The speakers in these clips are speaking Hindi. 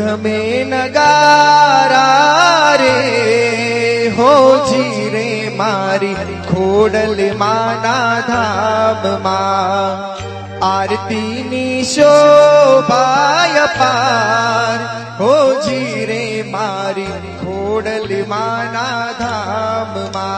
कंध में नगारा रे, हो जी रे मारी, खोडल माना धाम मा। आरती नी पाय पार, हो जी रे मारी, खोडल माना धाम मा।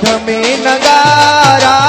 તમે નગારા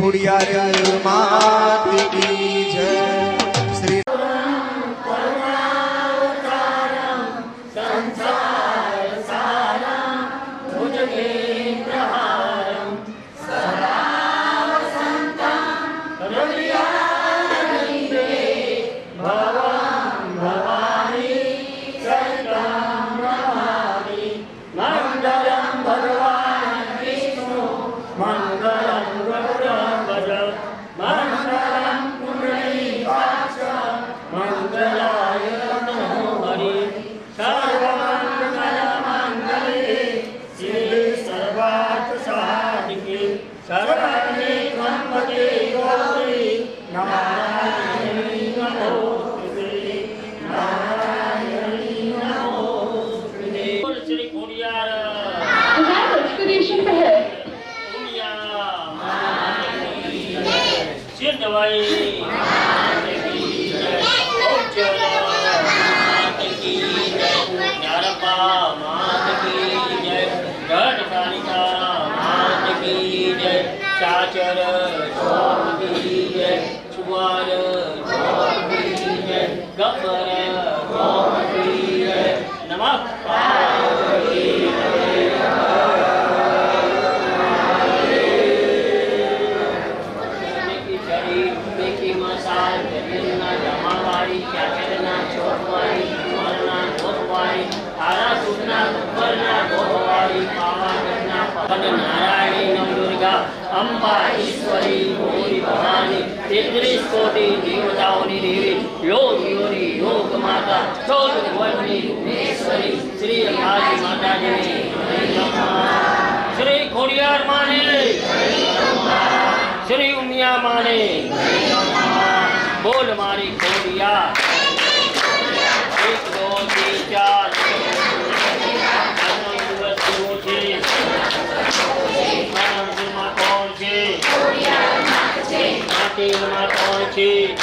ખોડિયાર માં Idriskoti Devatāni Devi Yogi Yoni Yog Mata Chodri Vajni Neswari Sri Bhaji Mata Ji Sri Khoriyar Mane Sri Umiya Mane बोल मारी खोलिया તેલમાં કોણ છે?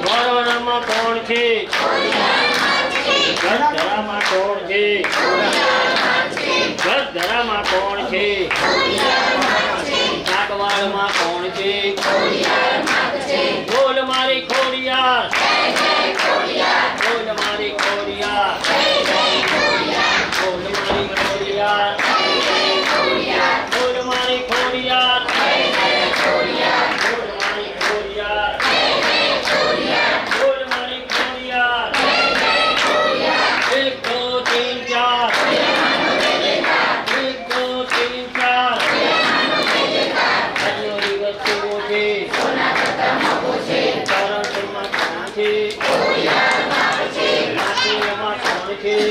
વરવણમાં કોણ છે? ગઢધરામાં કોણ છે? ગઢધરામાં કોણ છે? કાટવાડમાં કોણ છે? બોલ મારી ખોડિયાર. બોલ મારી ખોડિયાર. બોલ મારી ખોડિયાર.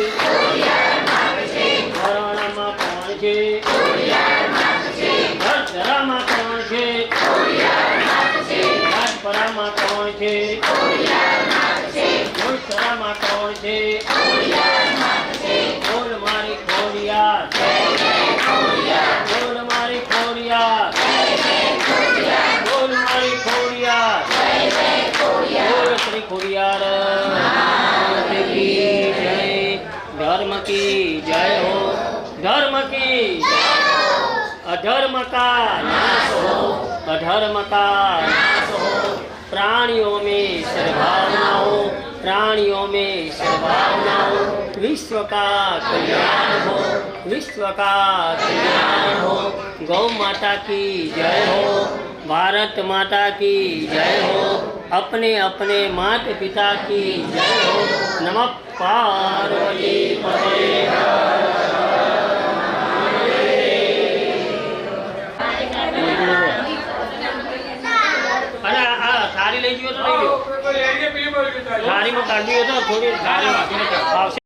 Thank. की जय हो। धर्म की अधर्म का नाश हो। अधर्म का नाश हो। प्राणियों में सद्भावना हो। प्राणियों में सद्भावना हो। विश्व का कल्याण हो। विश्व का कल्याण हो। गौ माता की जय हो। भारत माता की जय हो अपने अपने माता पिता की जय हो नमः पार्वती पते અરે આ સારી લઈ ગયો તો લઈ લો સારીમાં કાઢવી હોય તો થોડી સારી આવશે